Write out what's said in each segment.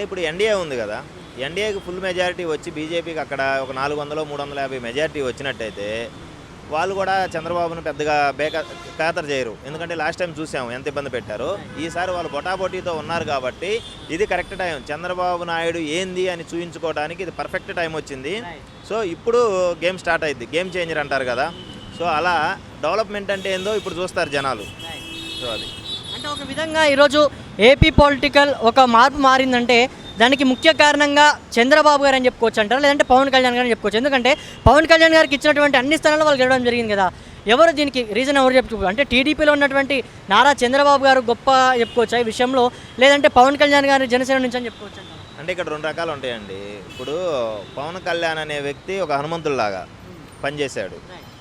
అంటే ఇప్పుడు ఎన్డీఏ ఉంది కదా ఎన్డీఏకి ఫుల్ మెజారిటీ వచ్చి బీజేపీకి అక్కడ ఒక నాలుగు వందలు మూడు వందల యాభై మెజారిటీ వచ్చినట్టయితే వాళ్ళు కూడా చంద్రబాబును పెద్దగా బేక ఖాతరు చేయరు. ఎందుకంటే లాస్ట్ టైం చూసాము ఎంత ఇబ్బంది పెట్టారో. ఈసారి వాళ్ళు బొటాబొటీతో ఉన్నారు కాబట్టి ఇది కరెక్ట్ టైం చంద్రబాబు నాయుడు ఏంది అని చూపించుకోవడానికి ఇది పర్ఫెక్ట్ టైం వచ్చింది. సో ఇప్పుడు గేమ్ స్టార్ట్ అయింది గేమ్ చేంజర్ అంటారు కదా. సో అలా డెవలప్మెంట్ అంటే ఏందో ఇప్పుడు చూస్తారు జనాలు. సో అది. అంటే ఒక విధంగా ఈరోజు ఏపీ పొలిటికల్ ఒక మార్పు మారిందంటే దానికి ముఖ్య కారణంగా చంద్రబాబు గారు అని చెప్పుకోవచ్చు అంటారా? లేదంటే పవన్ కళ్యాణ్ గారు అని చెప్పుకోవచ్చు. ఎందుకంటే పవన్ కళ్యాణ్ గారికి ఇచ్చినటువంటి అన్ని స్థానాలు వాళ్ళు గెలవడం జరిగింది కదా. ఎవరు దీనికి రీజన్ ఎవరు చెప్పుకో? అంటే టీడీపీలో ఉన్నటువంటి నారా చంద్రబాబు గారు గొప్ప చెప్పుకోవచ్చు ఈ విషయంలో? లేదంటే పవన్ కళ్యాణ్ గారు జనసేన నుంచి అని చెప్పుకోవచ్చు? అంటే ఇక్కడ రెండు రకాలు ఉంటాయండి. ఇప్పుడు పవన్ కళ్యాణ్ అనే వ్యక్తి ఒక హనుమంతుల్లాగా పనిచేశాడు.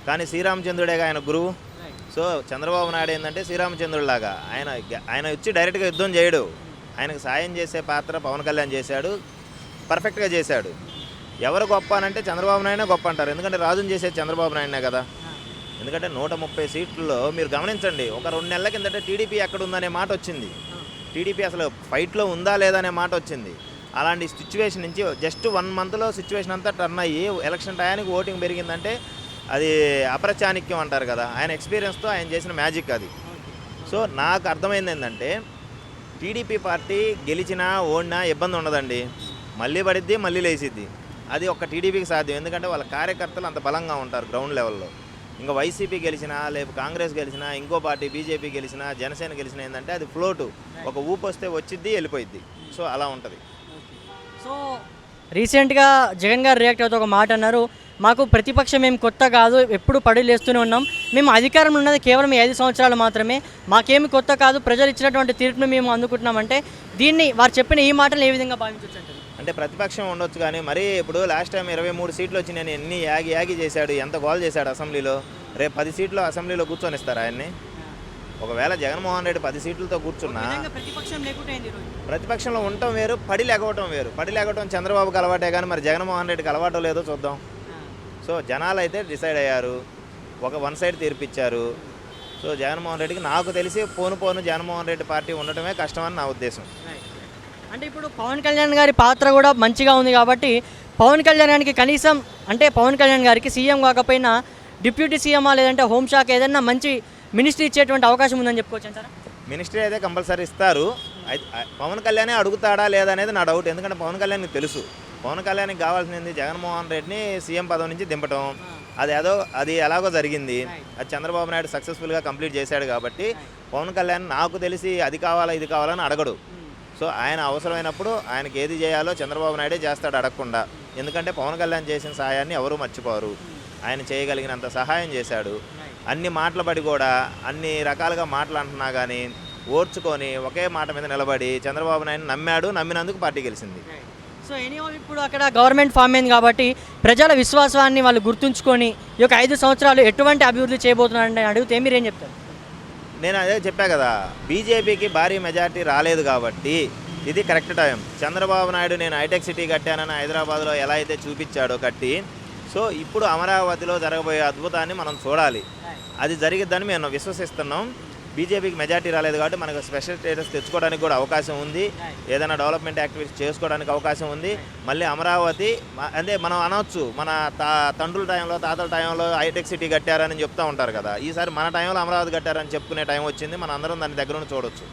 కానీ శ్రీరామచంద్రుడేగా ఆయన గురువు? సో చంద్రబాబు నాయుడు ఏంటంటే శ్రీరామచంద్రుడిలాగా. ఆయన ఆయన వచ్చి డైరెక్ట్గా యుద్ధం చేయడు. ఆయనకు సాయం చేసే పాత్ర పవన్ కళ్యాణ్ చేశాడు. పర్ఫెక్ట్గా చేశాడు. ఎవరు గొప్ప అనంటే అంటే చంద్రబాబు నాయుడే గొప్ప అంటారు. ఎందుకంటే రాజుని చేసేది చంద్రబాబు నాయుడునే కదా. ఎందుకంటే నూట ముప్పై సీట్లలో మీరు గమనించండి ఒక రెండు నెలల కిందట టీడీపీ ఎక్కడ ఉందనే మాట వచ్చింది. టీడీపీ అసలు ఫైట్లో ఉందా లేదా అనే మాట వచ్చింది. అలాంటి సిచ్యువేషన్ నుంచి జస్ట్ వన్ మంత్లో సిచ్యువేషన్ అంతా టర్న్ అయ్యి ఎలక్షన్ టయానికి ఓటింగ్ పెరిగిందంటే అది అప్రచాణిక్యం అంటారు కదా. ఆయన ఎక్స్పీరియన్స్తో ఆయన చేసిన మ్యాజిక్ అది. సో నాకు అర్థమైంది ఏంటంటే టీడీపీ పార్టీ గెలిచినా ఓడినా ఇబ్బంది ఉండదండి. మళ్ళీ పడిద్ది మళ్ళీ లేచిద్ది. అది ఒక్క టీడీపీకి సాధ్యం. ఎందుకంటే వాళ్ళ కార్యకర్తలు అంత బలంగా ఉంటారు గ్రౌండ్ లెవెల్లో. ఇంకా వైసీపీ గెలిచినా లేకపోతే కాంగ్రెస్ గెలిచినా ఇంకో పార్టీ బీజేపీ గెలిచినా జనసేన గెలిచినా ఏంటంటే అది ఫ్లోటు. ఒక ఊపు వస్తే వచ్చిద్ది వెళ్ళిపోయిద్ది. సో అలా ఉంటుంది. సో రీసెంట్గా జగన్ గారు రియాక్ట్ అవుతూ ఒక మాట అన్నారు. మాకు ప్రతిపక్షం ఏం కొత్త కాదు ఎప్పుడు పడి లేస్తూనే ఉన్నాం. మేము అధికారం ఉన్నది కేవలం ఐదు సంవత్సరాలు మాత్రమే. మాకేమి కొత్త కాదు ప్రజలు ఇచ్చినటువంటి తీర్పును మేము అందుకుంటున్నామంటే దీన్ని వారు చెప్పిన ఈ మాటలు ఏ విధంగా భావించవచ్చు అంటారు? అంటే ప్రతిపక్షం ఉండొచ్చు కానీ మరీ ఇప్పుడు లాస్ట్ టైం ఇరవై మూడు సీట్లు వచ్చి నేను ఎన్ని యాగి యాగి చేశాడు ఎంత గోల్ చేశాడు అసెంబ్లీలో? రేపు పది సీట్లు అసెంబ్లీలో కూర్చొని ఇస్తారు ఆయన్ని? ఒకవేళ జగన్మోహన్ రెడ్డి పది సీట్లతో కూర్చున్నా? ప్రతిపక్షంలో ఉండటం వేరు పడి లేకపోవటం వేరు. పడి లేకపోవటం చంద్రబాబుకి అలవాటే కానీ మరి జగన్మోహన్ రెడ్డికి అలవాటు లేదో చూద్దాం. సో జనాలు అయితే డిసైడ్ అయ్యారు. ఒక వన్ సైడ్ తీర్పిచ్చారు. సో జగన్మోహన్ రెడ్డికి నాకు తెలిసి పోను పోను జగన్మోహన్ రెడ్డి పార్టీ ఉండటమే కష్టమని నా ఉద్దేశం. అంటే ఇప్పుడు పవన్ కళ్యాణ్ గారి పాత్ర కూడా మంచిగా ఉంది కాబట్టి పవన్ కళ్యాణ్ గారికి కనీసం అంటే పవన్ కళ్యాణ్ గారికి సీఎం కాకపోయినా డిప్యూటీ సీఎమా లేదంటే హోంశాఖ ఏదైనా మంచి మినిస్ట్రీ ఇచ్చేటువంటి అవకాశం ఉందని చెప్పుకోవచ్చు అంటారా మినిస్ట్రీ అయితే కంపల్సరీ ఇస్తారు. పవన్ కళ్యాణే అడుగుతాడా లేదా అనేది నా డౌట్. ఎందుకంటే పవన్ కళ్యాణ్కి తెలుసు. పవన్ కళ్యాణ్కి కావాల్సింది జగన్మోహన్ రెడ్డిని సీఎం పదవి నుంచి దింపటం. అది ఏదో అది ఎలాగో జరిగింది. అది చంద్రబాబు నాయుడు సక్సెస్ఫుల్గా కంప్లీట్ చేశాడు కాబట్టి పవన్ కళ్యాణ్ నాకు తెలిసి అది కావాలా ఇది కావాలని అడగడు. సో ఆయన అవసరమైనప్పుడు ఆయనకి ఏది చేయాలో చంద్రబాబు నాయుడే చేస్తాడు అడగకుండా. ఎందుకంటే పవన్ కళ్యాణ్ చేసిన సహాయాన్ని ఎవరూ మర్చిపోరు. ఆయన చేయగలిగినంత సహాయం చేశాడు. అన్ని మాటలు పడి కూడా అన్ని రకాలుగా మాటలు అంటున్నా కానీ ఓర్చుకొని ఒకే మాట మీద నిలబడి చంద్రబాబు నాయుడు నమ్మాడు నమ్మినందుకు పార్టీ గెలిచింది. సో ఎనీహో ఇప్పుడు అక్కడ గవర్నమెంట్ ఫామ్ అయింది కాబట్టి ప్రజల విశ్వాసాన్ని వాళ్ళు గుర్తుంచుకొని ఈ యొక్క ఐదు సంవత్సరాలు ఎటువంటి అభివృద్ధి చేయబోతున్నారని అడిగితే మీరేం చెప్తారు? నేను అదే చెప్పా కదా బీజేపీకి భారీ మెజార్టీ రాలేదు కాబట్టి ఇది కరెక్ట్ టైం. చంద్రబాబు నాయుడు నేను హైటెక్ సిటీ కట్టానని హైదరాబాద్లో ఎలా అయితే చూపించాడో కట్టి సో ఇప్పుడు అమరావతిలో జరగబోయే అద్భుతాన్ని మనం చూడాలి. అది జరిగిద్దని మేము విశ్వసిస్తున్నాం. బీజేపీకి మెజార్టీ రాలేదు కాబట్టి మనకు స్పెషల్ స్టేటస్ తెచ్చుకోవడానికి కూడా అవకాశం ఉంది. ఏదైనా డెవలప్మెంట్ యాక్టివిటీస్ చేసుకోవడానికి అవకాశం ఉంది. మళ్ళీ అమరావతి అంటే మనం అనొచ్చు మన తా తండ్రుల టైంలో తాతల టైంలో హైటెక్ సిటీ కట్టారని చెప్తూ ఉంటారు కదా. ఈసారి మన టైంలో అమరావతి కట్టారని చెప్పుకునే టైం వచ్చింది. మన అందరం దాని దగ్గర చూడొచ్చు.